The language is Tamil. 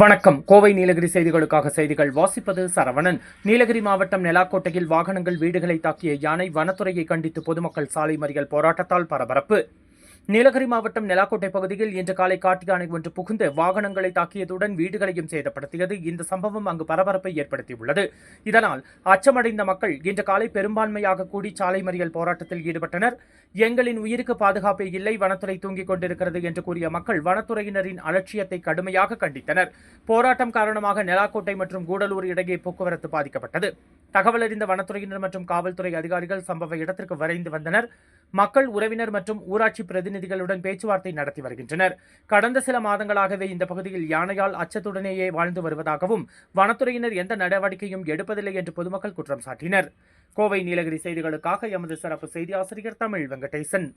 வணக்கம். கோவை நீலகிரி செய்திகளுக்காக செய்திகள் வாசிப்பது சரவணன். நீலகிரி மாவட்டம் நெலாக்கோட்டையில் வாகனங்கள் வீடுகளை தாக்கிய யானை வனத்துறையை கண்டித்து பொதுமக்கள் சாலை மறியல் போராட்டத்தால் பரபரப்பு. நீலகிரி மாவட்டம் நெலாக்கோட்டை பகுதியில் இன்று காலை காட்டு யானை ஒன்று புகுந்து வாகனங்களை தாக்கியதுடன் வீடுகளையும் சேதப்படுத்தியது. இந்த சம்பவம் அங்கு பரபரப்பை ஏற்படுத்தியுள்ளது. இதனால் அச்சமடைந்த மக்கள் இன்று காலை பெரும்பான்மையாக கூடி சாலை மறியல் போராட்டத்தில் ஈடுபட்டனர். எங்களின் உயிருக்கு பாதுகாப்பே இல்லை வனத்துறை தூங்கிக் கொண்டிருக்கிறது என்று கூறிய மக்கள் வனத்துறையினரின் அலட்சியத்தை கடுமையாக கண்டித்தனர். போராட்டம் காரணமாக நெலாக்கோட்டை மற்றும் கூடலூர் இடையே போக்குவரத்து பாதிக்கப்பட்டது. தகவல் அறிந்த வனத்துறையினர் மற்றும் காவல்துறை அதிகாரிகள் சம்பவ இடத்திற்கு விரைந்து வந்தனர். மக்கள் உறவினர் மற்றும் ஊராட்சி பிரதிநிதிகளுடன் பேச்சுவார்த்தை நடத்தி வருகின்றனர். கடந்த சில மாதங்களாகவே இந்த பகுதியில் யானையால் அச்சத்துடனேயே வாழ்ந்து வருவதாகவும் வனத்துறையினர் எந்த நடவடிக்கையும் எடுப்பதில்லை என்று பொதுமக்கள் குற்றம் சாட்டினர். கோவை நீலகிரி செய்திகளுக்காக எமது சிறப்பு செய்தி ஆசிரியர் தமிழ் வெங்கடேசன்.